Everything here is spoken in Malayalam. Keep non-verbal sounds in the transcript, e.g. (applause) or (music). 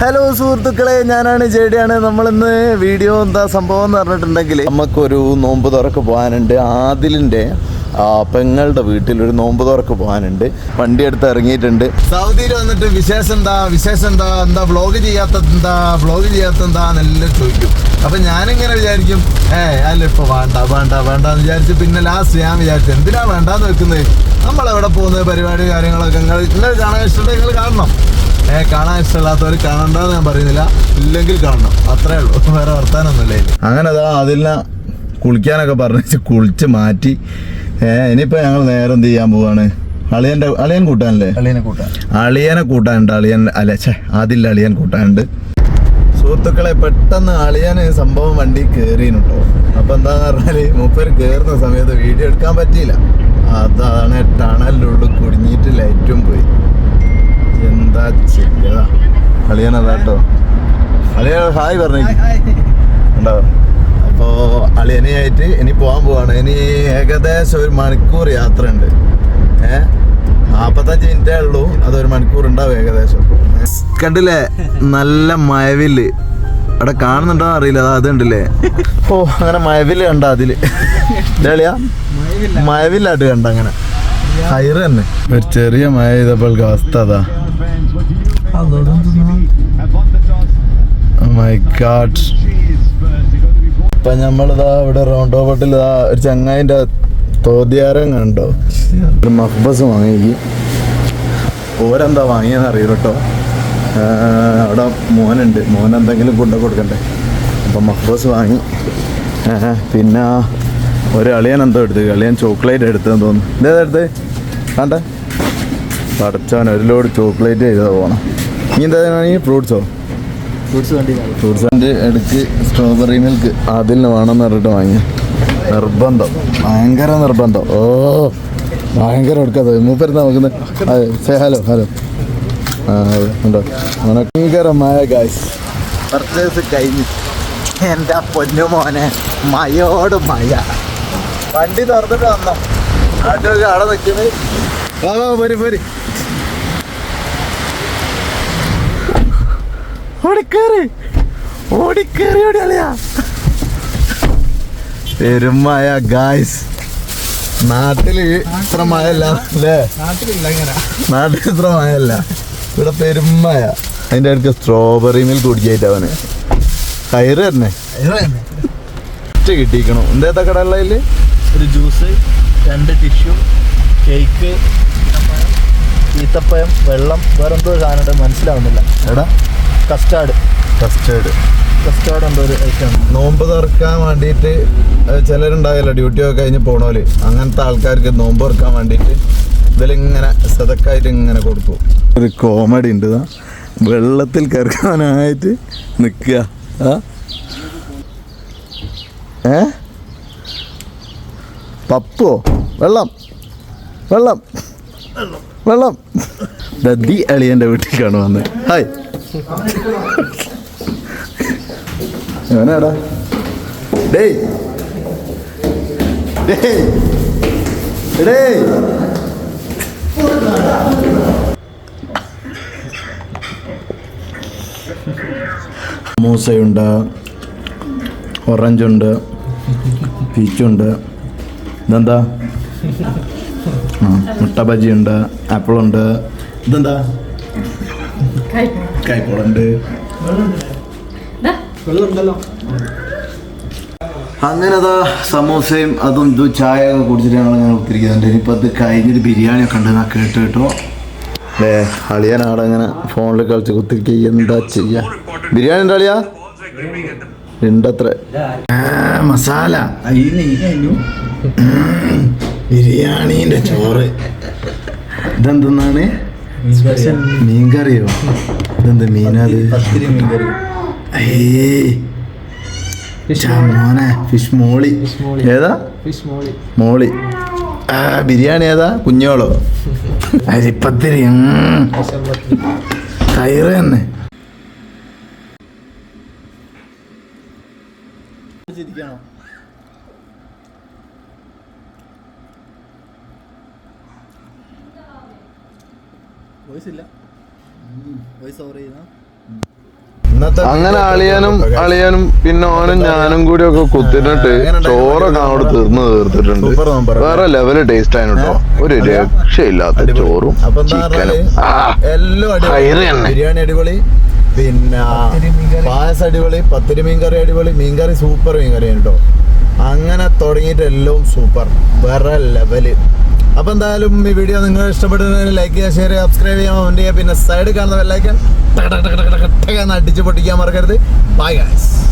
ഹലോ സുഹൃത്തുക്കളെ ഞാനാണ് ജെഡിയാണ്. നമ്മളിന്ന് വീഡിയോ എന്താ സംഭവം എന്ന് പറഞ്ഞിട്ടുണ്ടെങ്കിൽ നമുക്കൊരു നോമ്പ് തുറക്ക് പോകാനുണ്ട്. ആദിലിന്റെ ആ, വീട്ടിൽ ഒരു നോമ്പ് തുറക്ക് പോകാനുണ്ട്. വണ്ടി എടുത്ത് ഇറങ്ങിയിട്ടുണ്ട്. സൗദിയിൽ വന്നിട്ട് വിശേഷം എന്താ? വിശേഷം എന്താ? എന്താ വ്ളോഗ് ചെയ്യാത്ത എന്താ? വ്ളോഗ് ചെയ്യാത്ത എന്താ? എന്നെല്ലാം ചോദിക്കും. അപ്പം ഞാനിങ്ങനെ വിചാരിക്കും? ഏ അല്ല ഇപ്പോൾ വേണ്ട വേണ്ട വേണ്ട എന്ന് വിചാരിച്ച് പിന്നെ ലാസ്റ്റ് ഞാൻ വിചാരിച്ചു എന്തിനാ വേണ്ടാന്ന് വെക്കുന്നത്? നമ്മളെവിടെ പോകുന്നത്? പരിപാടി കാര്യങ്ങളൊക്കെ നിങ്ങൾ നിങ്ങൾ കാണാൻ ഇഷ്ടമുണ്ടെങ്കിൽ നിങ്ങൾ കാണണം. ഏ കാണാൻ ഇഷ്ടമില്ലാത്തവർ കാണണ്ടെന്ന് ഞാൻ പറയുന്നില്ല. ഇല്ലെങ്കിൽ കാണണം. അത്രേ ഉള്ളൂ. വേറെ വർത്താനൊന്നുമില്ല അങ്ങനെ അതാ അതിൽ കുളിക്കാനൊക്കെ പറഞ്ഞു കുളിച്ച് മാറ്റി ഏ ഇനിയിപ്പോ ഞങ്ങൾ നേരെ എന്ത് ചെയ്യാൻ പോവാണ്? അളിയന്റെ അളിയൻ കൂട്ടാനല്ലേ? അളിയനെ കൂട്ടാൻ. അളിയനെ കൂട്ടാനുണ്ട് അളിയൻ അല്ല ഛേ അതില്ല അളിയൻ കൂട്ടാനുണ്ട്. സുഹൃത്തുക്കളെ പെട്ടെന്ന് അളിയന് സംഭവം വണ്ടി കേറിയിട്ടോ അപ്പൊ എന്താന്ന് പറഞ്ഞാൽ മൂപ്പര് കേറുന്ന സമയത്ത് വീഡിയോ എടുക്കാൻ പറ്റിയില്ല. അതാണ് ടണലിനുള്ളിൽ കുടുങ്ങിയിട്ട് ലൈറ്റും പോയി. എന്താ ചെയ്യാ? അളിയനതാട്ടോ അളിയൻ ഹായ് പറഞ്ഞു ഉണ്ടോ? അപ്പോൾ അളിയനെയായിട്ട് ഇനി പോകാൻ പോവാണ്. ഇനി ഏകദേശം ഒരു മണിക്കൂർ യാത്ര ഉണ്ട് ഏ? നാൽപ്പത്തഞ്ച് മിനിറ്റേ ഉള്ളൂ. അതൊരു മണിക്കൂർ ഉണ്ടാവും ഏകദേശം. കണ്ടില്ലേ? നല്ല മഴവിൽ. അവിടെ കാണുന്നുണ്ടോ അറിയില്ല. അത് അതുണ്ടല്ലേ ഓ അങ്ങനെ മഴവിൽ കണ്ട അതിൽ. ഇതളിയാ? മഴവില്ലാട്ട് കണ്ട അങ്ങനെ. ഹൈറ് തന്നെ. ഒരു ചെറിയ മഴ ചെയ്തപ്പോൾ അവസ്ഥ അതാ. മൈ ഗാഡ് ഇപ്പൊ നമ്മളിതാ ഇവിടെ റൗണ്ട് ഓവട്ടിൽ ഇതാ ഒരു ചങ്ങായിന്റെ തോതിയാരം കണ്ടോ. ഒരു മഹ്ബസ് വാങ്ങിക്കും ഓരെന്താ വാങ്ങിയെന്ന് അറിയില്ല കേട്ടോ അവിടെ മോനുണ്ട്. മോൻ എന്തെങ്കിലും കൊണ്ടു കൊടുക്കണ്ടേ? അപ്പം മഹ്ബസ് വാങ്ങി. പിന്നെ ഒരു അളിയൻ എന്തോ എടുത്ത്. അളിയൻ ചോക്ലേറ്റ് എടുത്തെന്ന് തോന്നുന്നു ഇതേതാ എടുത്ത്. കണ്ടേ? പടച്ചവൻ ഒരു ലോഡ് ചോക്ലേറ്റ് ചെയ്ത് പോകണം ഇനി എന്താ ഫ്രൂട്ട്സോ ഫ്രൂട്ട്സ് വണ്ടി എടുക്ക് സ്ട്രോബെറി മിൽക്ക് അതിന് വേണമെന്ന് പറഞ്ഞിട്ട് വാങ്ങി. നിർബന്ധം. ഭയങ്കര നിർബന്ധം. ഓ ഭയങ്കര എടുക്കാതെ. മൂപ്പരുന്നാ നോക്കുന്നത്. സേ ഹലോ ഹലോ ആ അതെ, ഉണ്ടോ? ഭയങ്കരമായ ഗായ്സ് പർച്ചേസ് കഴിഞ്ഞു. എന്റെ പൊന്നു മോനെ മയോട് മയ. വണ്ടി തുറന്നിട്ട് വന്നോ. നാട്ടിലൊക്കെ അവിടെ നിൽക്കുന്നത് വാ വാ പോരി പോരി ഓടിക്കേറി ഓടിക്കേറി ഓടിയാളിയാ പെരുമായ ഗായ്സ് നാട്ടിൽ ഇത്ര മഴയല്ല അല്ലേ? നാട്ടിൽ ഇത്ര മഴയല്ല. ഇവിടെ പെരുമഴ അതിന്റെ അടുത്ത് സ്ട്രോബെറി മിൽക്ക് കുടിക്കായിട്ട് അവന്. കയറ് തന്നെ. ഒറ്റ കിട്ടിയിരിക്കണു. എന്തേത്ത കടകളിൽ ഒരു ജ്യൂസ് രണ്ട് ടിഷ്യൂ കേക്ക് ഈത്തപ്പഴം വെള്ളം. വേറെന്തോ സാധനം മനസ്സിലാവുന്നില്ല. എടാ കസ്റ്റാർഡ്. കസ്റ്റാർഡ്. കസ്റ്റാർഡ് ഉണ്ട് ഒരു ഐറ്റം നോമ്പ് തുറക്കാൻ വേണ്ടിയിട്ട് ചിലരുണ്ടാവില്ല ഡ്യൂട്ടി ഒക്കെ കഴിഞ്ഞ് പോണോൽ. അങ്ങനത്തെ ആൾക്കാർക്ക് നോമ്പ് തുറക്കാൻ വേണ്ടിയിട്ട് ഇതിലിങ്ങനെ സതക്കായിട്ട് ഇങ്ങനെ കൊടുക്കും. ഒരു കോമഡി ഉണ്ട് വെള്ളത്തിൽ കറക്കാനായിട്ട് നിൽക്കുക. ഏ? പപ്പോ വെള്ളം. വെള്ളം. വെള്ളം. ദി അളിയന്റെ വീട്ടിലേക്കാണ് വന്നത്. ഹായ്. (laughs) എവനാടാ ഡേയ്. ഡേയ്. മൂസയുണ്ട് ഓറഞ്ചുണ്ട് പീച്ചുണ്ട്. ഇതെന്താ? മുട്ട ബജിയുണ്ട് ആപ്പിളുണ്ട്. ഇതെന്താ? കൈപ്പോളുണ്ട്. അങ്ങനെ അതാ സമോസയും അതും ഇതും ചായ ഒക്കെ കുടിച്ചിട്ട് ഞങ്ങൾ അങ്ങനെ ഒത്തിരിക്കുന്നുണ്ട് ഇനിയിപ്പോൾ അത് കഴിഞ്ഞിട്ട് ബിരിയാണി ഒക്കെ ഉണ്ട്. എന്നാ കേട്ട് കേട്ടോ. ഏ അളിയനാടെ അങ്ങനെ ഫോണിൽ കളിച്ച് കുത്തിരിക്കുക എന്താ ചെയ്യാ? ബിരിയാണി ഉണ്ട് അളിയാ? ഉണ്ടത്ര. മസാല. ബിരിയാണിന്റെ ചോറ്. ഇതെന്തെന്നാണ്? സ്പെഷ്യൽ മീൻകറിയോ? ഇതെന്ത് മീനത് മോനെ ഫിഷ് മോളി. ഏതാ? ഫിഷ് മോളി. മോളി. ആ ബിരിയാണി ഏതാ? കുഞ്ഞോളോ. അരിപ്പത്തിരി. കയറ് തന്നെ. വോയിസ് ഇല്ല വോയിസ് ഓവർ ചെയ്യുന്ന. അങ്ങനെ അളിയാനും അളിയാനും പിന്നെ ഓനും ഞാനും കൂടി ഒക്കെ കുത്തിനിട്ട് ചോറൊക്കെ അവിടെ തീർന്ന് തീർത്തിട്ടുണ്ട്. വേറെ ലെവൽ ടേസ്റ്റ് ആണ് കേട്ടോ. ഒരു? രക്ഷയില്ലാത്ത ചോറും ചിക്കനും ബിരിയാണി അടിപൊളി. പിന്നെ. പായസം അടിപൊളി. പത്തിരി മീൻകറി അടിപൊളി. മീൻകറി സൂപ്പർ മീൻകറി കേട്ടോ. അങ്ങനെ തുടങ്ങിയിട്ട് എല്ലാം സൂപ്പർ. വേറെ ലെവൽ അപ്പൊ എന്തായാലും ഈ വീഡിയോ നിങ്ങൾ ഇഷ്ടപ്പെടുന്നതിന് ലൈക്ക് ചെയ്യുക ഷെയർ ചെയ്യുക സബ്സ്ക്രൈബ് ചെയ്യുക പിന്നെ സൈഡ് കാണുന്ന ബെല്ലൈക്കൻ അടിച്ച് പൊട്ടിക്കാൻ മറക്കരുത് ബൈ ഗായ്സ്